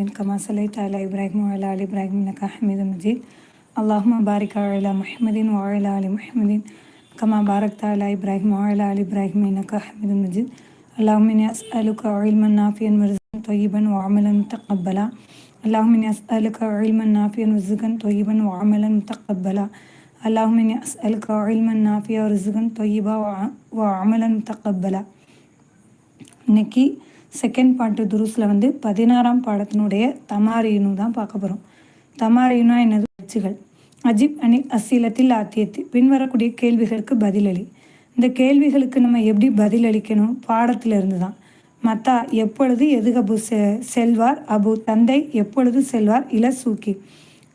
كما صليت على إبراهيم وعلى آل إبراهيم إنك حميد مجيد اللهم بارك على محمد وعلى آل محمد كما باركت على إبراهيم وعلى آل إبراهيم إنك حميد مجيد اللهم إني أسألك علما نافعا ورزقا طيبا وعملا متقبلا اللهم إني أسألك علما نافعا ورزقا طيبا وعملا متقبلا اللهم إني أسألك علما نافعا ورزقا طيبا وعملا متقبلا இன்னைக்கு செகண்ட் பாட்டு துருஸில் வந்து பதினாறாம் பாடத்தினுடைய தமாரியினு தான் பார்க்க போகிறோம் தமாரீனா என்னது? வச்சுகள் அஜிப் அணி அசீலத்தில் ஆத்தியத்து. பின்வரக்கூடிய கேள்விகளுக்கு பதிலளி. இந்த கேள்விகளுக்கு நம்ம எப்படி பதிலளிக்கணும்? பாடத்திலிருந்து தான். மத்தா எப்பொழுது எதுகபு செ செல்வார்? அபு தந்தை எப்பொழுது செல்வார்? இலசூக்கி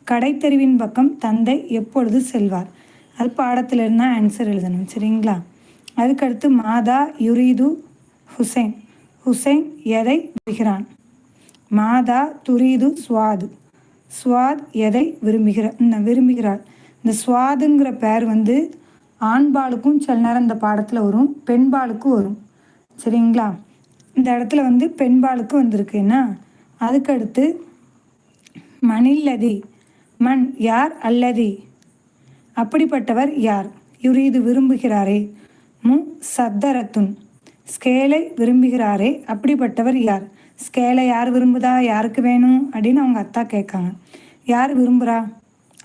கடைத்தெருவின் பக்கம் தந்தை எப்பொழுது செல்வார்? அது பாடத்திலிருந்து தான் ஆன்சர் எழுதணும். சரிங்களா? அதுக்கடுத்து மாதா யுரீது ஹுசைன். ஹுசைன் எதை விரும்புகிறான்? மாதா துரிது சுவாது. சுவாத் எதை விரும்புகிறா விரும்புகிறாள். இந்த சுவாதுங்கிற பேர் வந்து ஆண்பாலுக்கும் சில நேரம் இந்த பாடத்தில் வரும் பெண்பாலுக்கும் வரும். சரிங்களா? இந்த இடத்துல வந்து பெண்பாலுக்கு வந்திருக்குன்னா அதுக்கடுத்து மணில்லதி. மண் யார் அல்லதி? அப்படிப்பட்டவர் யார்? யுரீது விரும்புகிறாரே. மு. சத்தரத்துன். ஸ்கேலை விரும்புகிறாரே அப்படிப்பட்டவர் யார்? ஸ்கேலை யார் விரும்புதா? யாருக்கு வேணும்? அப்படின்னு அவங்க அத்தா கேட்காங்க. யார் விரும்புகிறா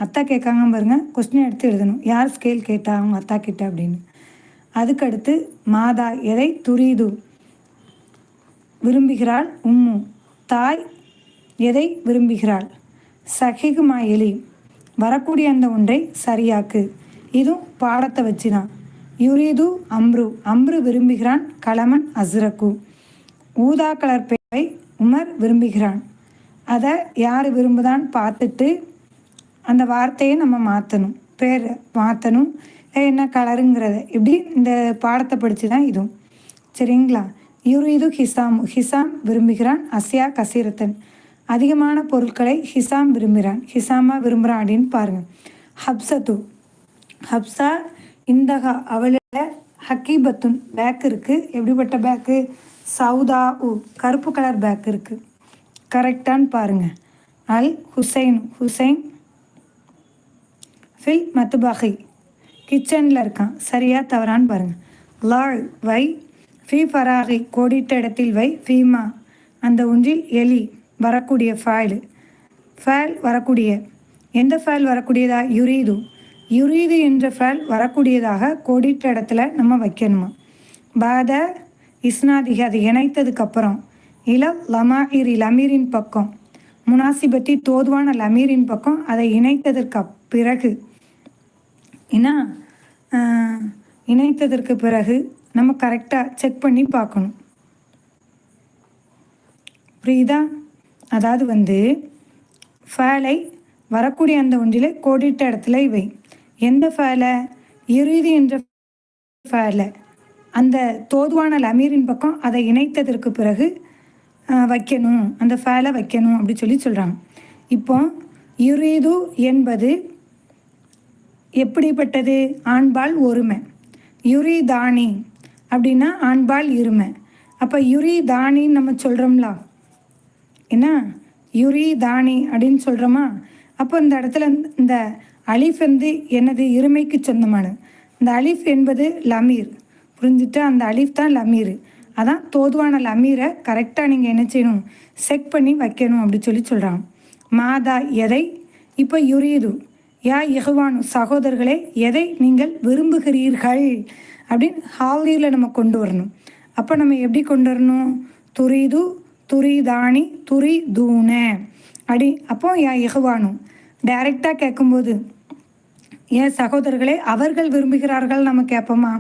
அத்தா கேட்காங்க பாருங்க. கொஸ்டின் எடுத்து எழுதணும். யார் ஸ்கேல் கேட்டா? அவங்க அத்தா கிட்ட அப்படின்னு. அதுக்கடுத்து மாதா எதை துரிது? விரும்புகிறாள் உம்மு. தாய் எதை விரும்புகிறாள்? சகிகுமா எலி வரக்கூடிய அந்த ஒன்றை சரியாக்கு. இதுவும் பாடத்தை வச்சு தான் யுரிது அம்ரு. அம்ரு விரும்புகிறான் கலமன் அசுரக்கு. ஊதா கலர் பேரை உமர் விரும்புகிறான். அதை யார் விரும்புதான்னு பார்த்துட்டு அந்த வார்த்தையை நம்ம மாற்றணும் பேர் மாற்றணும் என்ன கலருங்கிறத. இப்படி இந்த பாடத்தை படித்து தான் இதுவும் சரிங்களா? யுரிது ஹிசாம். ஹிசாம் விரும்புகிறான் அசியா கசீரத்தன். அதிகமான பொருட்களை ஹிசாம் விரும்புகிறான். ஹிசாமா விரும்புகிறான் அப்படின்னு பாருங்கள் ஹப்சத்து. ஹப்சா இந்தகா அவளோட ஹக்கீபத்துன் பேக் இருக்குது எப்படிப்பட்ட பேக்கு சவுதா உ கருப்பு கலர் பேக் இருக்குது கரெக்டான்னு பாருங்கள் அல் ஹுசைன் ஹுசைன். ஃபில் மத்துபாகை கிச்சனில் இருக்கான். சரியாக தவறான்னு பாருங்கள் லாள் வை. ஃபி ஃபராகை கோடிட்ட இடத்தில் வை. ஃபீமா அந்த ஒன்றில் எலி வரக்கூடிய ஃபைலு. ஃபேல் வரக்கூடிய. எந்த ஃபைல் வரக்கூடியதா? யுரீது. யுரீது என்ற ஃபேல் வரக்கூடியதாக கோடிட்ட இடத்துல நம்ம வைக்கணுமா? பாத இஸ்னாதிக அது இணைத்ததுக்கப்புறம் இல லமாயிரி லமீரின் பக்கம் முனாசிபத்தி தோதுவான லமீரின் பக்கம் அதை இணைத்ததற்கு பிறகு என்ன? இணைத்ததற்கு பிறகு நம்ம கரெக்டாக செக் பண்ணி பார்க்கணும். புரியுதா? அதாவது வந்து ஃபேலை வரக்கூடிய அந்த ஒன்றில் கோடிட்ட இடத்துல இவை. எந்த ஃபேலை இறுதி என்ற ஃபேலை அந்த தோதுவான அமீரின் பக்கம் அதை இணைத்ததற்கு பிறகு வைக்கணும். அந்த ஃபேலை வைக்கணும் அப்படி சொல்லி சொல்கிறாங்க இப்போ யுரீது என்பது எப்படிப்பட்டது? ஆண்பால் ஒருமை. யுரி தானி அப்படின்னா ஆண்பால் இருமை. அப்போ யுரி தானின்னு நம்ம சொல்கிறோம்ல என்ன? யுரி தானி அப்படின்னு சொல்கிறோமா அப்போ இந்த இடத்துல இந்த அலிஃப் வந்து எனது இருமைக்கு சொந்தமான. இந்த அலிஃப் என்பது லமீர். புரிஞ்சுட்டு? அந்த அலிஃப் தான் லமீர். அதான் தோதுவான லமீரை கரெக்டாக நீங்கள் என்ன செய்யணும்? செக் பண்ணி வைக்கணும் அப்படி சொல்லி சொல்கிறாங்க மாதா எதை? இப்போ யுரியுது யா இகவானு சகோதரர்களே எதை நீங்கள் விரும்புகிறீர்கள்? அப்படின்னு ஹாலியில் நம்ம கொண்டு வரணும். அப்போ நம்ம எப்படி கொண்டு வரணும்? துரிது துரிதானி துரி தூண அப்படி அப்போ யா இகவானு டைரெக்டாக கேட்கும்போது ஏன் சகோதரர்களே அவர்கள் விரும்புகிறார்கள் நம்ம கேட்போமா?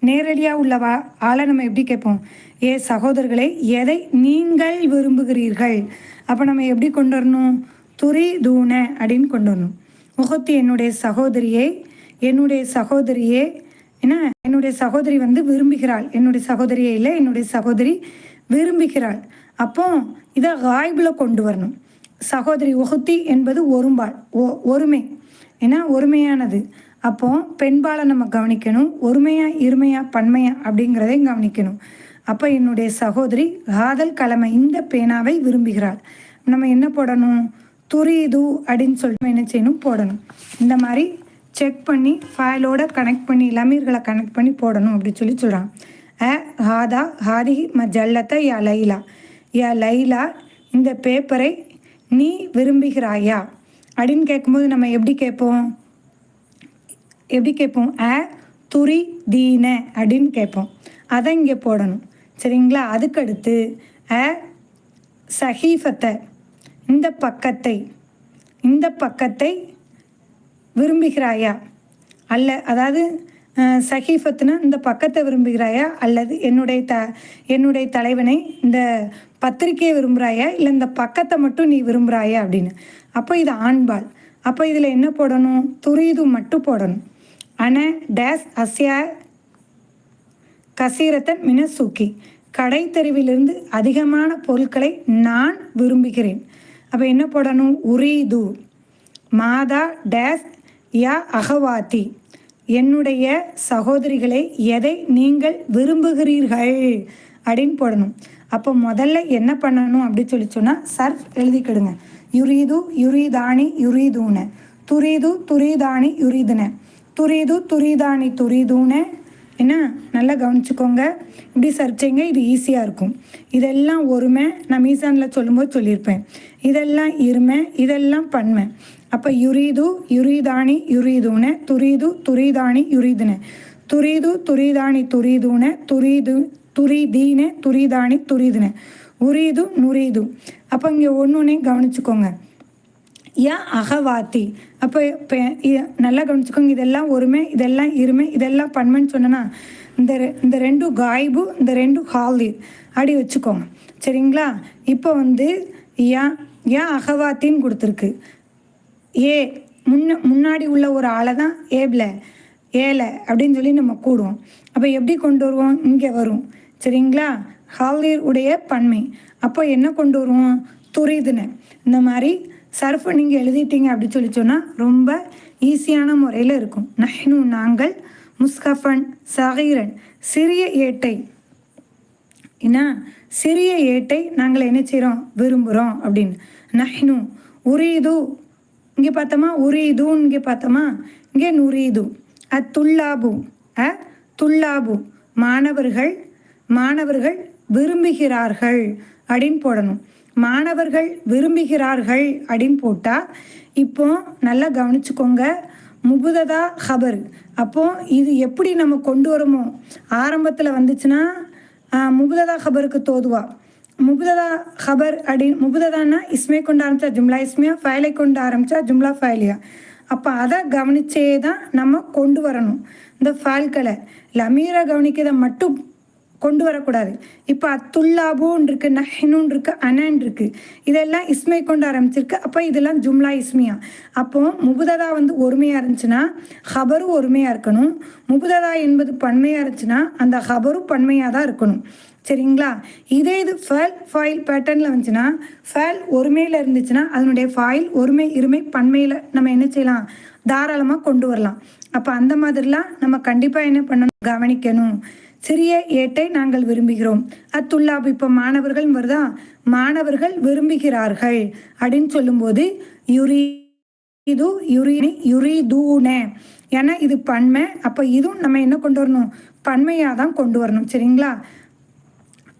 நேரடியாக உள்ளவா? ஆளை நம்ம எப்படி கேட்போம்? ஏ சகோதரர்களே எதை நீங்கள் விரும்புகிறீர்கள்? அப்போ நம்ம எப்படி கொண்டு வரணும்? துரி தூண அப்படின்னு கொண்டு வரணும். முகத்து என்னுடைய சகோதரியே என்னுடைய சகோதரியே என்ன? என்னுடைய சகோதரி வந்து விரும்புகிறாள். என்னுடைய சகோதரியே இல்லை என்னுடைய சகோதரி விரும்புகிறாள். அப்போ இதை காய்பில் கொண்டு வரணும். சகோதரி உகுத்தி என்பது ஒரும்பாள் ஒ ஒருமை. ஏன்னா ஒருமையானது. அப்போ பெண்பாலை நம்ம கவனிக்கணும். ஒருமையா இருமையா பன்மையா அப்படிங்கிறதையும் கவனிக்கணும். அப்போ என்னுடைய சகோதரி காதல் கலமை இந்த பேனாவை விரும்புகிறாள். நம்ம என்ன போடணும்? துரிது அப்படின்னு சொல்லிட்டு என்ன செய்யணும்? போடணும். இந்த மாதிரி செக் பண்ணி ஃபைலோட கனெக்ட் பண்ணி லமீர்களை கனெக்ட் பண்ணி போடணும் அப்படின்னு சொல்லி சொல்கிறான் அ ஹாதா ஹாதி ஜல்லத்தை யா லைலா. யா லைலா இந்த பேப்பரை நீ விரும்புகிறாயா? அப்படின்னு கேட்கும்போது நம்ம எப்படி கேட்போம்? எப்படி கேட்போம்? அ துரி தீன அப்படின்னு கேட்போம். அதை இங்கே போடணும். சரிங்களா? அதுக்கடுத்து அ சஹீஃபத்தை இந்த பக்கத்தை இந்த பக்கத்தை விரும்புகிறாயா? அல்ல அதாவது சஹீஃபத்துனா இந்த பக்கத்தை விரும்புகிறாயா? அல்லது என்னுடைய த என்னுடைய தலைவனை இந்த பத்திரிக்கையை விரும்புகிறாயா? இல்லை இந்த பக்கத்தை மட்டும் நீ விரும்புகிறாயா? அப்படின்னு. அப்போ இது ஆண்பால் அப்போ இதில் என்ன போடணும்? துரிது மட்டும் போடணும். அன டேஸ் அஸ்யா கசீரத்தன் மினசூக்கி. கடை தெருவிலிருந்து அதிகமான பொருட்களை நான் விரும்புகிறேன். அப்போ என்ன போடணும்? உரீது. மாதா டேஸ் யா அகவாத்தி என்னுடைய சகோதரிகளை எதை நீங்கள் விரும்புகிறீர்கள்? அப்படின்னு போடணும். அப்போ முதல்ல என்ன பண்ணணும் அப்படின்னு சொல்லி சொன்னால் சர்ஃப் எழுதிக்கிடுங்க யுரீது யுரீதானி யுரீதூன. துரிது துரிதானி யுரீதுன. துரிது துரிதானி துரீதூன. என்ன? நல்லா கவனிச்சுக்கோங்க. இப்படி சர்ச்சைங்க இது ஈஸியாக இருக்கும். இதெல்லாம் ஒருமை. நான் மீசானில் சொல்லும்போது சொல்லியிருப்பேன். இதெல்லாம் இருமை இதெல்லாம் பன்மை. அப்போ யுரீது யுரீதானி யுரீதுன. துரிது துரிதானி யுரீதுன. துரிது துரிதானி துரிதுன. துரிது துரிதீன. துரிதானி துரிதுன. உரீது நுரீது அப்போ இங்கே ஒன்று ஒன்றையும் கவனிச்சுக்கோங்க. யா அகவாத்தி. அப்போ இப்போ நல்லா கவனிச்சுக்கோங்க. இதெல்லாம் ஒருமை இதெல்லாம் இருமை இதெல்லாம் பன்மைன்னு சொன்னேன்னா இந்த ரெ- இந்த ரெண்டு காய்பு இந்த ரெண்டு ஹால்தி அப்படி வச்சுக்கோங்க. சரிங்களா? இப்போ வந்து யா யா அகவாத்தின்னு கொடுத்துருக்கு. ஏ முன்ன முன்னாடி உள்ள ஒரு ஆளை தான் ஏப்ல ஏல அப்படின்னு சொல்லி நம்ம கூடுவோம். அப்போ எப்படி கொண்டு வருவோம்? இங்கே வரும். சரிங்களா? ஹால்தீர் உடைய பன்மை. அப்போ என்ன கொண்டு வருவோம்? துரிதுன்னு இந்த மாதிரி சர்ஃப் நீங்கள் எழுதிட்டீங்க அப்படின்னு சொல்லி சொன்னால் ரொம்ப ஈஸியான முறையில் இருக்கும். நஹ்னு நாங்கள் முஸ்கஃபன் சகீரன். சிறிய ஏட்டை. என்ன? சிறிய ஏட்டை நாங்கள் என்ன செய்கிறோம் விரும்புகிறோம் அப்படின்னு. நஹ்னு உரீது. இங்கே பார்த்தோமா? உரீதுன்னு இங்கே பார்த்தோமா? இங்கே நுரீது. அ துல்லாபு அ? துல்லாபு. மாணவர்கள் மாணவர்கள் விரும்புகிறார்கள் அப்படின்னு போடணும். மாணவர்கள் விரும்புகிறார்கள் அப்படின்னு போட்டால் இப்போ நல்லா கவனிச்சுக்கோங்க. முபுததா ஹபர் அப்போ இது எப்படி நம்ம கொண்டு வரோமோ? ஆரம்பத்தில் வந்துச்சுன்னா முபுததா ஹபருக்கு தோதுவா. முபுததா ஹபர் அப்படி முபுததான்னா இஸ்மே கொண்டு ஆரம்பிச்சா ஜும்லா இஸ்மியா ஃபைலை கொண்டு ஆரம்பிச்சா ஜும்லா ஃபைலியா. அப்போ அதை கவனிச்சே தான் நம்ம கொண்டு வரணும். இந்த ஃபால்களை லமீரை கவனிக்கிறத மட்டும் கொண்டு வரக்கூடாது. இப்போ அத்துல்லாபுன்னு இருக்கு நஹினுன்னு இருக்கு அனன் இருக்கு இதெல்லாம் இஸ்மை கொண்டு ஆரம்பிச்சிருக்கு. அப்போ இதெல்லாம் ஜும்லா இஸ்மியா. அப்போ முபுததா வந்து ஒருமையாக இருந்துச்சுன்னா ஹபரும் ஒருமையாக இருக்கணும். முபுததா என்பது பன்மையாக இருந்துச்சுன்னா அந்த ஹபரும் பன்மையாக தான் இருக்கணும். சரிங்களா? இதே இது ஃபைல் ஃபைல் பேட்டர்னில் வந்துச்சுன்னா ஃபைல் ஒருமையில் இருந்துச்சுன்னா அதனுடைய ஃபைல் ஒருமை இருமை பன்மையில் நம்ம என்ன செய்யலாம்? தாராளமாக கொண்டு வரலாம். அப்போ அந்த மாதிரிலாம் நம்ம கண்டிப்பாக என்ன பண்ணணும்? கவனிக்கணும். சிறிய ஏட்டை நாங்கள் விரும்புகிறோம். அத்துல்லாப் இப்போ மாணவர்கள் வருதா? மாணவர்கள் விரும்புகிறார்கள் அப்படின்னு சொல்லும்போது யுரி இது யுரி யுரிதூன. ஏன்னா இது பன்மை. அப்போ இதுவும் நம்ம என்ன கொண்டு வரணும்? பன்மையாக தான் கொண்டு வரணும். சரிங்களா?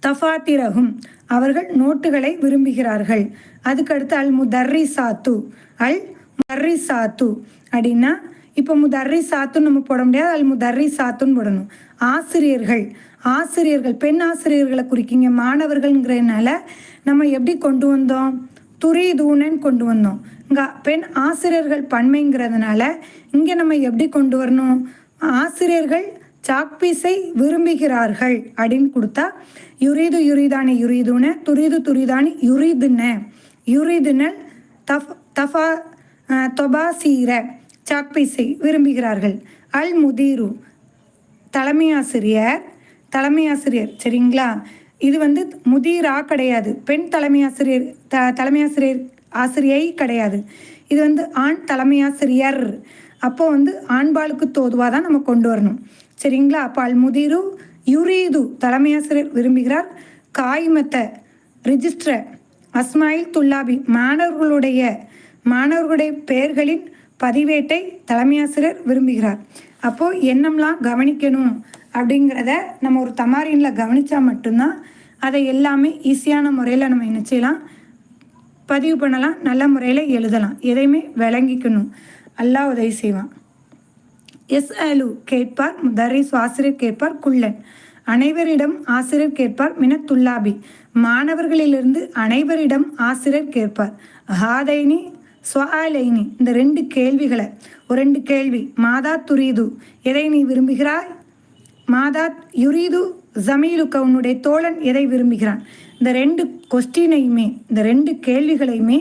தஃபாத்திரகும் அவர்கள் நோட்டுகளை விரும்புகிறார்கள். அதுக்கடுத்து அல் முதர்ரி சாத்து அல் முதர்ரி சாத்து அப்படின்னா இப்போ முதர்ரி சாத்துன்னு நம்ம போட முடியாது அல் முதர்ரி சாத்துன்னு போடணும். ஆசிரியர்கள். ஆசிரியர்கள் பெண் ஆசிரியர்களை குறிக்கிங்க மாணவர்கள்ங்கிறதுனால நம்ம எப்படி கொண்டு வந்தோம்? துரிதூனன்னு கொண்டு வந்தோம். இங்கே பெண் ஆசிரியர்கள் பன்மைங்கிறதுனால இங்கே நம்ம எப்படி கொண்டு வரணும்? ஆசிரியர்கள் சாக்பீஸை விரும்புகிறார்கள் அப்படின்னு கொடுத்தா யுரீது யுரிதானே யுரீதுன துரிது துரிதானி யுரிதுன யுரிதுனல் தஃப் தஃபா தொபாசீர சாக்பீஸை விரும்புகிறார்கள். அல் முதீரு தலைமை ஆசிரியர் தலைமை ஆசிரியர் சரிங்களா? இது வந்து முதிரா கிடையாது. பெண் தலைமை ஆசிரியர் த தலைமை ஆசிரியர் ஆசிரியை கிடையாது. இது வந்து ஆண் தலைமை ஆசிரியர். அப்போ வந்து ஆண்பாளுக்கு தோதுவாக தான் நம்ம கொண்டு வரணும். சரிங்களா? அப்போ அல் முதிரு யுரீது தலைமை ஆசிரியர் விரும்புகிறார். காய்மத்தை ரிஜிஸ்டர் அஸ்மாயில் துல்லாபி மாணவர்களுடைய மாணவர்களுடைய பெயர்களின் பதிவேட்டை தலைமையாசிரியர் விரும்புகிறார். அப்போது என்னம்லாம் கவனிக்கணும் அப்படிங்கிறத நம்ம ஒரு தமாரினில் கவனித்தா மட்டும்தான் அதை எல்லாமே ஈஸியான முறையில் நம்ம என்ன செய்யலாம்? பதிவு பண்ணலாம் நல்ல முறையில் எழுதலாம். எதையுமே விளங்கிக்கணும். அல்லாஹ் உதவி செய்வான். எஸ் அலு கேட்பார் முதரிஸ் ஆசிரியர் கேட்பார் குள்ளன். அனைவரிடம் ஆசிரியர் கேட்பார் மினத்துல்லாபி மாணவர்களிலிருந்து அனைவரிடம் ஆசிரியர் கேட்பார். ஹாதைனி ஸ்வலைனி இந்த ரெண்டு கேள்விகளை. ஒரு ரெண்டு கேள்வி. மாதா துரீது எதை நீ விரும்புகிறாய்? மாதா யுரீது ஜமீலுக்கு உன்னுடைய தோழன் எதை விரும்புகிறான்? இந்த ரெண்டு கொஸ்டினையுமே இந்த ரெண்டு கேள்விகளையுமே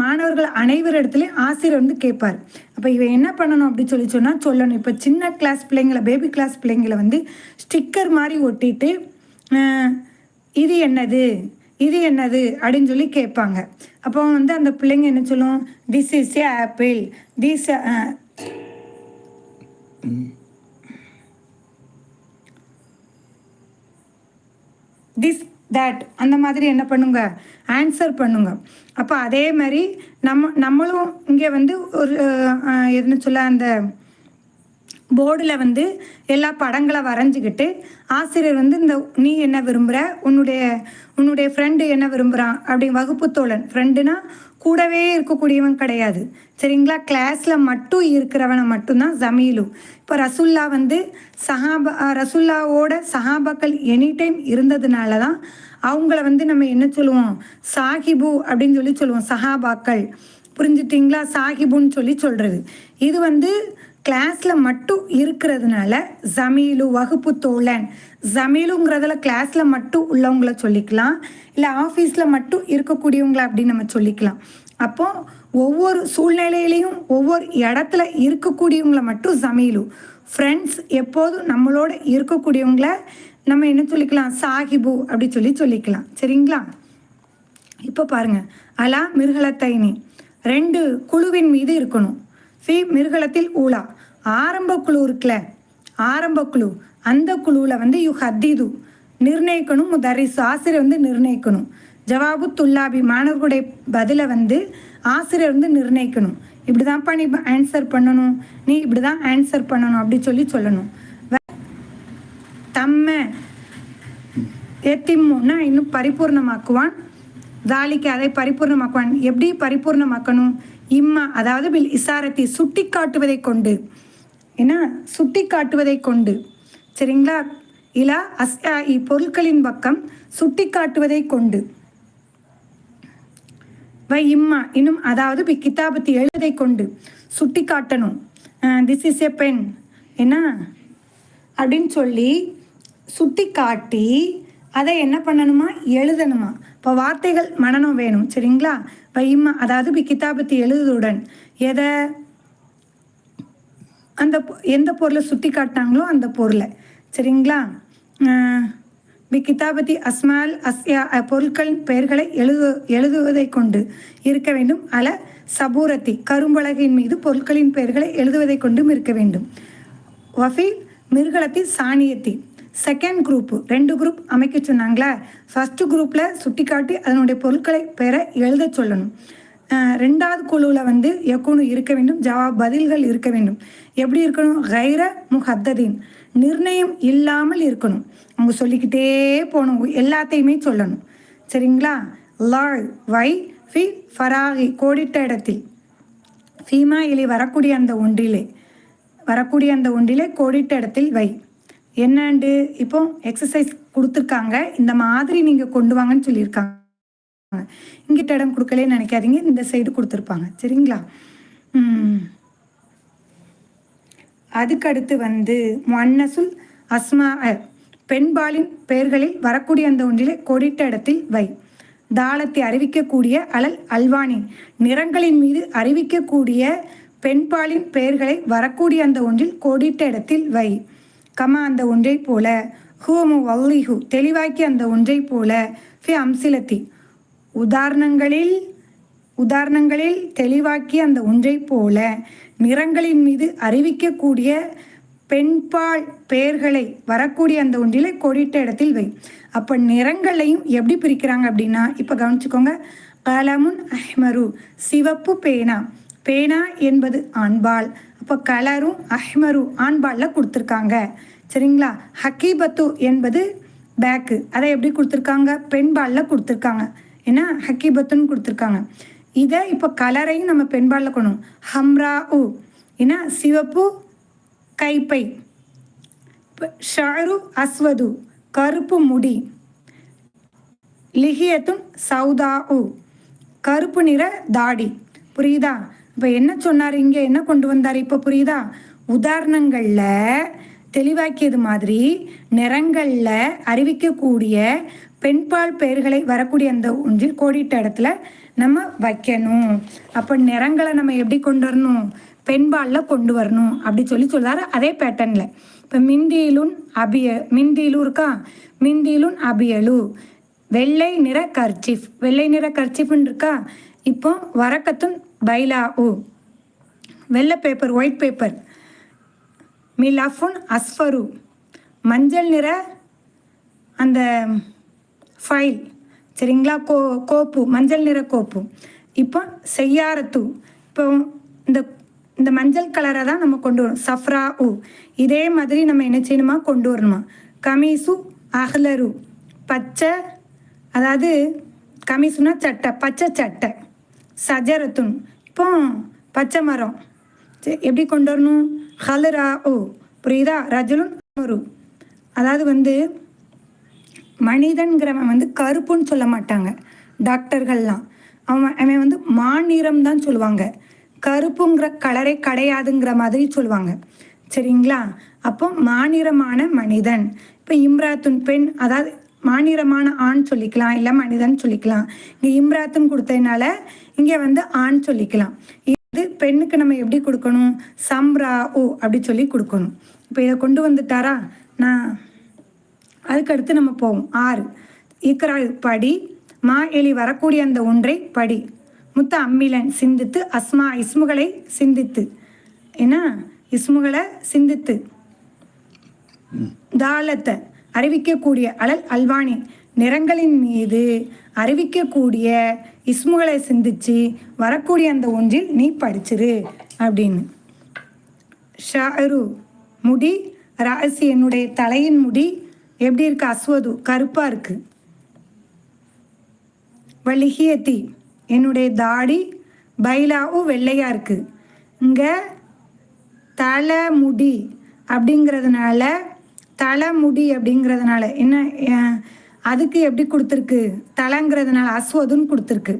மாணவர்கள் அனைவரிடத்துலையும் ஆசிரியர் வந்து கேட்பார். அப்போ இவன் என்ன பண்ணணும் அப்படின்னு சொல்லி சொன்னால் சொல்லணும். இப்போ சின்ன கிளாஸ் பிள்ளைங்களை பேபி கிளாஸ் பிள்ளைங்களை வந்து ஸ்டிக்கர் மாதிரி ஒட்டிட்டு இது என்னது? இது என்னது? அப்படின்னு சொல்லி கேட்பாங்க. அப்போ வந்து அந்த பிள்ளைங்க என்ன சொல்லும்? This is a apple this this that அந்த மாதிரி என்ன பண்ணுங்க? ஆன்சர் பண்ணுங்க. அப்போ அதே மாதிரி நம்ம நம்மளும் இங்கே வந்து ஒரு எதுன்னு சொல்ல அந்த போர்டில் வந்து எல்லா படங்களை வரைஞ்சிக்கிட்டு ஆசிரியர் வந்து இந்த நீ என்ன விரும்புகிற உன்னுடைய உன்னுடைய ஃப்ரெண்டு என்ன விரும்புகிறான் அப்படி வகுப்பு தோழன். ஃப்ரெண்டுனா கூடவே இருக்கக்கூடியவன் கிடையாது. சரிங்களா? கிளாஸில் மட்டும் இருக்கிறவனை மட்டும்தான் ஜமீலு. இப்போ ரசுல்லா வந்து சஹாபா ரசுல்லாவோட சஹாபாக்கள் எனி டைம் இருந்ததுனால தான் அவங்கள வந்து நம்ம என்ன சொல்லுவோம்? சாஹிபு அப்படின்னு சொல்லி சொல்லுவோம். சஹாபாக்கள். புரிஞ்சுட்டிங்களா? சாஹிபுன்னு சொல்லி சொல்கிறது இது வந்து கிளாஸில் மட்டும் இருக்கிறதுனால ஜமீலு வகுப்பு தோழன். ஜமீலுங்கிறதுல கிளாஸில் மட்டும் உள்ளவங்கள சொல்லிக்கலாம். இல்லை ஆஃபீஸில் மட்டும் இருக்கக்கூடியவங்கள அப்படின்னு நம்ம சொல்லிக்கலாம். அப்போ ஒவ்வொரு சூழ்நிலையிலையும் ஒவ்வொரு இடத்துல இருக்கக்கூடியவங்கள மட்டும் ஜமீலு. ஃப்ரெண்ட்ஸ் எப்போதும் நம்மளோட இருக்கக்கூடியவங்கள நம்ம என்ன சொல்லிக்கலாம்? சாஹிபு அப்படி சொல்லி சொல்லிக்கலாம். சரிங்களா? இப்போ பாருங்க. அலா மிருகலத்தைனி. ரெண்டு குழுவின் மீது இருக்கணும். ஃபி மிருகலத்தில் ஊலா. ஆரம்ப குழு இருக்குல்ல? ஆரம்ப குழு. அந்த குழுவில் வந்து யூ ஹத்தீது நிர்ணயிக்கணும் முதரிஸ் ஆசிரியர் வந்து நிர்ணயிக்கணும். ஜவாபு துல்லாபி மாணவர்களுடைய பதிலை வந்து ஆசிரியர் வந்து நிர்ணயிக்கணும். இப்படி தான்ப்பா நீ ஆன்சர் பண்ணணும். நீ இப்படி தான் ஆன்சர் பண்ணணும் அப்படி சொல்லி சொல்லணும். தம்ம எத்திம்முன்னா இன்னும் பரிபூர்ணமாக்குவான். தாலிக்கு அதை பரிபூர்ணமாக்குவான். எப்படி பரிபூர்ணமாக்கணும்? இம்மா அதாவது பில் இசாரத்தை சுட்டி காட்டுவதை கொண்டு. என்ன சுட்டி காட்டுவதை கொண்டு. சரிங்களா? இலா அஸ் இப்பொருட்களின் பக்கம் சுட்டி காட்டுவதை கொண்டு. வை இம்மா இன்னும் அதாவது பி கிதாபத்தி எழுதை கொண்டு சுட்டி காட்டணும். திஸ் இஸ் எ பெண் என்ன? அப்படின்னு சொல்லி சுட்டி காட்டி அதை என்ன பண்ணணுமா? எழுதணுமா? இப்போ வார்த்தைகள் மனநம் வேணும். சரிங்களா? வைமா அதாவது பி கிதாபத்தி எழுதுடன் எதை? அந்த எந்த பொருளை சுற்றி காட்டினாங்களோ அந்த பொருளை. சரிங்களா? பி கிதாபதி அஸ்மால் அஸ்யா பொருட்களின் பெயர்களை எழுது எழுதுவதை கொண்டு இருக்க வேண்டும். அல சபூரத்தி கரும்பலகையின் மீது பொருட்களின் பெயர்களை எழுதுவதை கொண்டும் இருக்க வேண்டும். வஃபி மிருகலத்தி சாணியத்தி. செகண்ட் குரூப்பு ரெண்டு குரூப் அமைக்க சொன்னாங்களா? ஃபஸ்ட்டு குரூப்பில் சுட்டி காட்டி அதனுடைய பொருட்களை பெற எழுத சொல்லணும். ரெண்டாவது குழுவில் வந்து எக்குனு இருக்க வேண்டும் ஜவாப் பதில்கள் இருக்க வேண்டும். எப்படி இருக்கணும்? கைர முஹத்ததீன். நிர்ணயம் இல்லாமல் இருக்கணும். அவங்க சொல்லிக்கிட்டே போகணும். எல்லாத்தையுமே சொல்லணும். சரிங்களா? லாய் வை ஃபி ஃபராகி கோடிட்ட இடத்தில். ஃபீமா இலி வரக்கூடிய அந்த ஒன்றிலே. வரக்கூடிய அந்த ஒன்றிலே கோடிட்ட இடத்தில் வை. என்னண்டு இப்போ எக்ஸசைஸ் கொடுத்துருக்காங்க. இந்த மாதிரி நீங்கள் கொண்டு வாங்கன்னு சொல்லியிருக்காங்க. இங்கிட்ட இடம் கொடுக்கலே நினைக்காதீங்க. இந்த சைடு கொடுத்துருப்பாங்க. சரிங்களா? அதுக்கடுத்து வந்து மன்னசுல் அஸ்மா பெண்பாலின் பெயர்களில் வரக்கூடிய அந்த ஒன்றிலே கொடிட்ட இடத்தில் வை. தாளத்தை அறிவிக்கக்கூடிய அலல் அல்வானி. நிறங்களின் மீது அறிவிக்கக்கூடிய பெண்பாலின் பெயர்களை வரக்கூடிய அந்த ஒன்றில் கோடிட்ட இடத்தில் வை. கமா அந்த ஒன்றை போல. ஹூமு வல்லிஹு தெளிவாக்கி அந்த ஒன்றை போல. ஃபி அம்சிலத்தி. உதாரணங்களில் உதாரணங்களில் தெளிவாக்கி அந்த ஒன்றை போல நிறங்களின் மீது அறிவிக்கக்கூடிய பெண்பால் பெயர்களை வரக்கூடிய அந்த ஒன்றிலே கொடிட்ட இடத்தில் வை. அப்போ நிறங்களையும் எப்படி பிரிக்கிறாங்க அப்படின்னா இப்போ கவனிச்சுக்கோங்க. கலமுன் அஹ்மரு சிவப்பு பேனா. பேனா என்பது ஆண்பால். அப்போ கலரும் அஹ்மரு ஆண்பாலில் கொடுத்துருக்காங்க. சரிங்களா? ஹக்கீபத்து என்பது பேக்கு. அதை எப்படி கொடுத்துருக்காங்க? பெண்பாலில் கொடுத்துருக்காங்க. ஏன்னா ஹக்கீபத்துன்னு கொடுத்துருக்காங்க. இதை இப்போ கலரையும் நம்ம பெண்பாலில் கொண்டு ஹம்ரா உ. ஏன்னா சிவப்பு கைப்பை. ஷாரு அஸ்வது. கருப்பு முடி. லிஹியத்தும் சவுதா உ. கருப்பு நிற தாடி. புரியுதா? இப்போ என்ன சொன்னார்? இங்கே என்ன கொண்டு வந்தார்? இப்போ புரியுதா? உதாரணங்களில் தெளிவாக்கியது மாதிரி நிறங்களில் அறிவிக்கக்கூடிய பெண்பால் பெயர்களை வரக்கூடிய அந்த ஒன்றில் கோடிட்ட இடத்துல நம்ம வைக்கணும். அப்போ நிறங்களை நம்ம எப்படி கொண்டு வரணும்? பெண்பாலில் கொண்டு வரணும் அப்படி சொல்லி சொல்றாரு அதே பேட்டர்னில் இப்போ மிந்தியிலுன் அபிய மிந்தியிலும் இருக்கா? மிந்தியிலுன் அபியலு. வெள்ளை நிற கர்ச்சிஃப். வெள்ளை நிற கர்ச்சிஃப்னு இருக்கா? இப்போ வரக்கத்துன் பைலா உ. வெள்ளை பேப்பர் ஒயிட் பேப்பர் மிலாஃபுன் அஸ்ஃபரு. மஞ்சள் நிற அந்த ஃபைல் சரிங்களா? கோ கோப்பு மஞ்சள் நிற கோப்பு. இப்போ செய்யாரத்து இப்போ இந்த இந்த மஞ்சள் கலரை தான் நம்ம கொண்டு வரணும் சஃப்ரா உ இதே மாதிரி நம்ம என்ன செய்யணுமா? கொண்டு வரணுமா? கமீசு அகலரு பச்சை அதாவது கமீசுனா சட்டை பச்சை சட்டை சஜரத்துன். இப்போ பச்சை மரம். சரி, எப்படி கொண்டு வரணும்? ஹலரா ஓ புரியுதா? ரஜுலுன் அதாவது வந்து மனிதன்கிறவன் வந்து கருப்புன்னு சொல்ல மாட்டாங்க. டாக்டர்கள்லாம். அவன் அவன் வந்து மாநிறம் தான் சொல்லுவாங்க. கருப்புங்கிற கலரே கிடையாதுங்கிற மாதிரி சொல்லுவாங்க. சரிங்களா? அப்போ மாநிறமான மனிதன். இப்போ இம்ராத்துன் பெண் அதாவது மாநிறமான ஆண் சொல்லிக்கலாம் இல்லை மனிதன் சொல்லிக்கலாம். இங்கே இம்ராத்துன்னு கொடுத்ததுனால இங்கே வந்து ஆண் சொல்லிக்கலாம். இது பெண்ணுக்கு நம்ம எப்படி கொடுக்கணும்? சம்ரா ஓ அப்படி சொல்லி கொடுக்கணும். இப்போ இதை கொண்டு வந்துட்டாரா? நான் அதுக்கடுத்து நம்ம போவோம். ஆறு. இக்ரா படி மா எலி வரக்கூடிய அந்த ஒன்றை படி. முத்த அம்மிலன் சிந்தித்து அஸ்மா இஸ்முகளை சிந்தித்து. என்ன? இஸ்முகளை சிந்தித்து. தாளத்தை அறிவிக்கக்கூடிய அலல் அல்வானி நிறங்களின் மீது அறிவிக்கக்கூடிய இஸ்முகளை சிந்திச்சு வரக்கூடிய அந்த ஒன்றில் நீ படிச்சிரு அப்படின்னு. ஷாரு முடி ராசி என்னுடைய தலையின் முடி எப்படி இருக்கு? அஸ்வது கருப்பா இருக்கு. வலிகியத்தி என்னுடைய தாடி பைலாவும் வெள்ளையா இருக்கு. இங்க தலை முடி அப்படிங்கிறதுனால தலைமுடி அப்படிங்கிறதுனால என்ன அதுக்கு எப்படி கொடுத்துருக்கு? தலைங்கிறதுனால அஸ்வதுன்னு கொடுத்துருக்கு.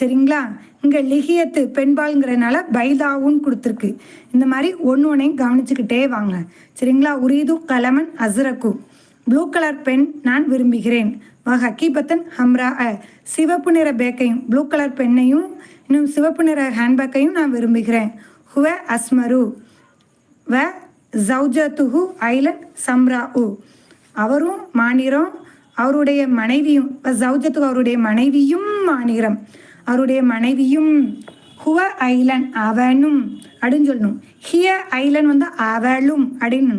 சரிங்களா? இங்கே லிகியத்து பெண்பால்ங்கிறதுனால பைதாவுன்னு கொடுத்துருக்கு. இந்த மாதிரி ஒன்று ஒன்றையும் கவனிச்சுக்கிட்டே வாங்க. சரிங்களா? உரீது கலமன் அசுரக்கும். ப்ளூ கலர் பென் நான் விரும்புகிறேன். வ ஹக்கீபத்தன் ஹம்ரா அ. சிவப்பு நிற பேக்கையும் ப்ளூ கலர் பெண்ணையும் இன்னும் சிவப்பு நிற ஹேண்ட்பேக்கையும் நான் விரும்புகிறேன். ஹுவ அஸ்மரு. வ ஜவுஜத்துஹு ஐலன் சம்ரா உ அவரும் மாநிலம் அவருடைய மனைவியும் வ ஜவுஜத்து அவருடைய மனைவியும் மாநிலம் அவருடைய மனைவியும் ஹுவ ஐலன் அவனும் அப்படின்னு சொல்லணும். ஹிய ஐலன் வந்து அவளும் அப்படின்னு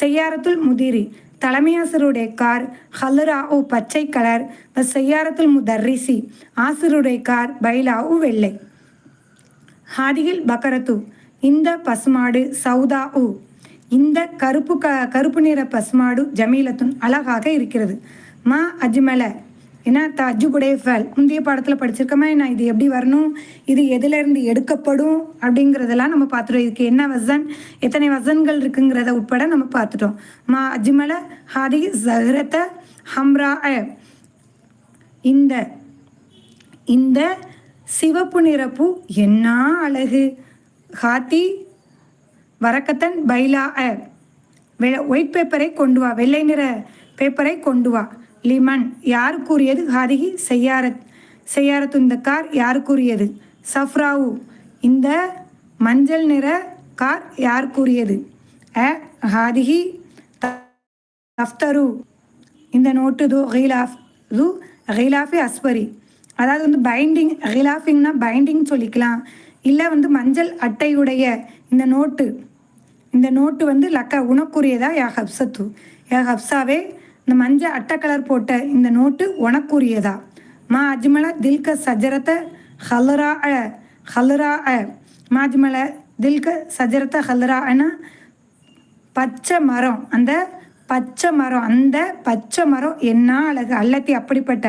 செய்யாரத்துல் முதிரி. தலைமையாசருடைய கார் ஹலரா ஓ பச்சை கலர் வ செய்யாரத்துல் முதர்ரிசி ஆசிரியருடைய கார் பைலாவு வெள்ளை. ஹாதியில் பக்கரத்து இந்த பசுமாடு சவுதா உ. இந்த கருப்பு க கருப்பு நிற பசுமாடு ஜமீலத்துன் அழகாக இருக்கிறது. மா அஜ்மல ஏன்னா தஜுபுடைய ஃபேல் முந்தைய பாடத்தில் படிச்சிருக்கோமே நான் இது எப்படி வரணும்? இது எதுலேருந்து எடுக்கப்படும்? அப்படிங்கிறதெல்லாம் நம்ம பார்த்துட்டோம். இதுக்கு என்ன வசன்? எத்தனை வசன்கள் இருக்குங்கிறத உட்பட நம்ம பார்த்துட்டோம். மா அஜ்மல ஹாதி ஜஹரத ஹம்ரா இந்த இந்த சிவப்பு நிறப்பு என்ன அழகு? ஹாத்தி வரக்கத்தன் பைலா வெ ஒயிட் பேப்பரை கொண்டு வா. வெள்ளை நிற பேப்பரை கொண்டு வா. லிமன் யார் கூறியது ஹாதிகி செய்யாரத் செய்யாரத்து இந்த கார் யார் கூறியது சஃப்ராவு இந்த மஞ்சள் நிற கார் யார் கூறியது அ ஹாதிகி தஃப்தரு இந்த நோட்டு து ஹீலாஃப் து ஹீலாஃபி அஸ்வரி. அதாவது வந்து பைண்டிங் ஹீலாஃபிங்னா பைண்டிங் சொல்லிக்கலாம். இல்லை வந்து மஞ்சள் அட்டையுடைய இந்த நோட்டு இந்த நோட்டு வந்து லக்க உனக்குரியதா யா ஹப்சத்து? யா ஹப்சாவே இந்த மஞ்சள் அட்டை கலர் போட்ட இந்த நோட்டு உனக்குரியதா? மா அஜ்மல தில்க சஜரத்த ஹலரா அ ஹலரா அ மா அஜ்மல தில்க சஜரத்த ஹலரானா பச்சை மரம். அந்த பச்சை மரம் அந்த பச்சை மரம் என்ன அழகு? அல்லத்தி அப்படிப்பட்ட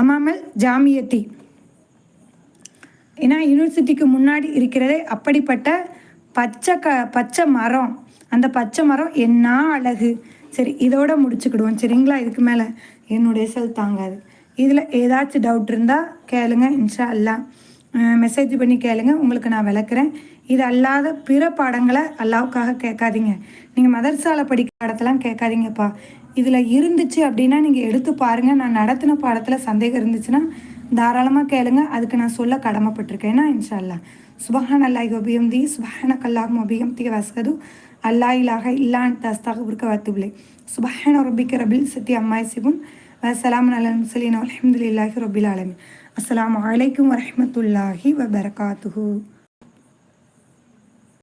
அமாமல் ஜாமியத்தி. ஏன்னா யூனிவர்சிட்டிக்கு முன்னாடி இருக்கிறதே அப்படிப்பட்ட பச்சை க பச்சை மரம். அந்த பச்சை மரம் என்ன அழகு? சரி இதோட முடிச்சுக்கிடுவோம். சரிங்களா? இதுக்கு மேலே என்னுடைய செல் தாங்காது. இதில் ஏதாச்சும் டவுட் இருந்தால் கேளுங்க இன்ஷா அல்லா மெசேஜ் பண்ணி கேளுங்க உங்களுக்கு நான் விளக்குறேன். இது அல்லாத பிற பாடங்களை அல்லாவுக்காக கேட்காதீங்க. நீங்கள் மதர்சாலை படிக்கிற பாடத்தெல்லாம் கேட்காதீங்கப்பா. இதில் இருந்துச்சு அப்படின்னா நீங்கள் எடுத்து பாருங்கள் நான் நடத்தின பாடத்தில் சந்தேகம் இருந்துச்சுன்னா தாராளமாக கேளுங்க. அதுக்கு நான் சொல்ல கடமைப்பட்டிருக்கேன்னா இன்ஷா அல்லா சுபஹான் அல்லாஹ் ஒபியம் தி சுபஹான கல்லாஹ் ஒபியம் தி வசகது அல்லாயிலாக இல்லான் தஸ்தாக உருக்க வத்துபிலை. சுபஹான ரபிக்க ரபில் சத்தி அம்மாய் சிபுன். வசலாம் அலன் முசலின் அலமதுல்லாஹி ரபில் ஆலமின். அஸ்லாம் வலைக்கம் வரமத்துல்லாஹி வபரகாத்துஹூ.